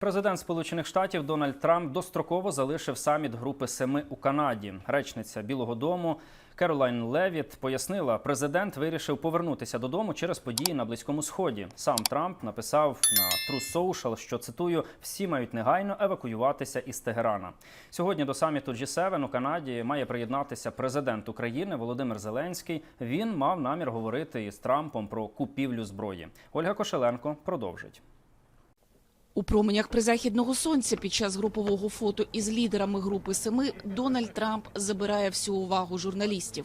Президент Сполучених Штатів Дональд Трамп достроково залишив саміт Групи Семи у Канаді. Речниця Білого Дому Керолайн Левіт пояснила, президент вирішив повернутися додому через події на близькому сході. Сам Трамп написав на True Social, що цитую: всі мають негайно евакуюватися із Тегерана. Сьогодні до саміту G7 у Канаді має приєднатися президент України Володимир Зеленський. Він мав намір говорити із Трампом про купівлю зброї. Ольга Кошеленко продовжить. У променях призахідного сонця під час групового фото із лідерами групи семи Дональд Трамп забирає всю увагу журналістів.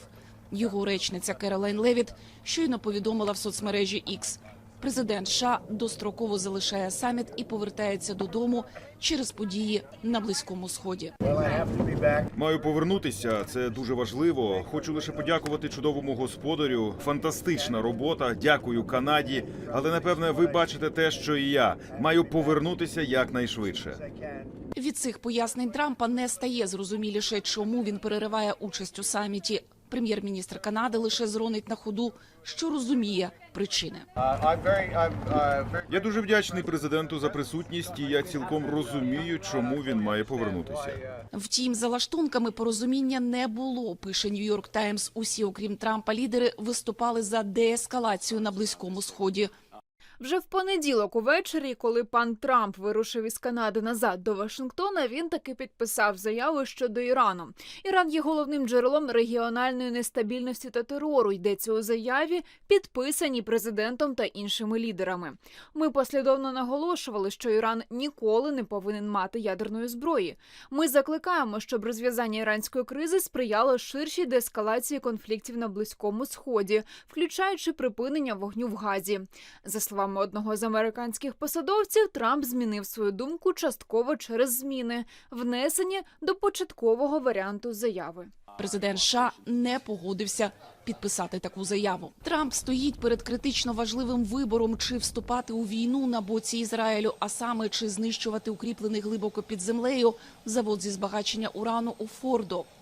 Його речниця Керолайн Левіт щойно повідомила в соцмережі X. Президент США достроково залишає саміт і повертається додому через події на близькому сході. Маю повернутися. Це дуже важливо. Хочу лише подякувати чудовому господарю. Фантастична робота. Дякую Канаді. Але напевне, ви бачите те, що і я маю повернутися якнайшвидше. Від цих пояснень Трампа не стає зрозуміліше, чому він перериває участь у саміті. Прем'єр-міністр Канади лише зронить на ходу, що розуміє причини. Я дуже вдячний президенту за присутність, і я цілком розумію, чому він має повернутися. Втім, за лаштунками порозуміння не було. Пише Нью-Йорк Таймс. Усі, окрім Трампа, лідери виступали за деескалацію на близькому сході. Вже в понеділок увечері, коли пан Трамп вирушив із Канади назад до Вашингтона, він таки підписав заяву щодо Ірану. Іран є головним джерелом регіональної нестабільності та терору. Йдеться у заяві, підписаній президентом та іншими лідерами. Ми послідовно наголошували, що Іран ніколи не повинен мати ядерної зброї. Ми закликаємо, щоб розв'язання іранської кризи сприяло ширшій деескалації конфліктів на близькому сході, включаючи припинення вогню в Газі. За словами одного з американських посадовців, Трамп змінив свою думку частково через зміни, внесені до початкового варіанту заяви. Президент США не погодився підписати таку заяву. Трамп стоїть перед критично важливим вибором, чи вступати у війну на боці Ізраїлю, а саме чи знищувати укріплений глибоко під землею завод зі збагачення урану у Фордо.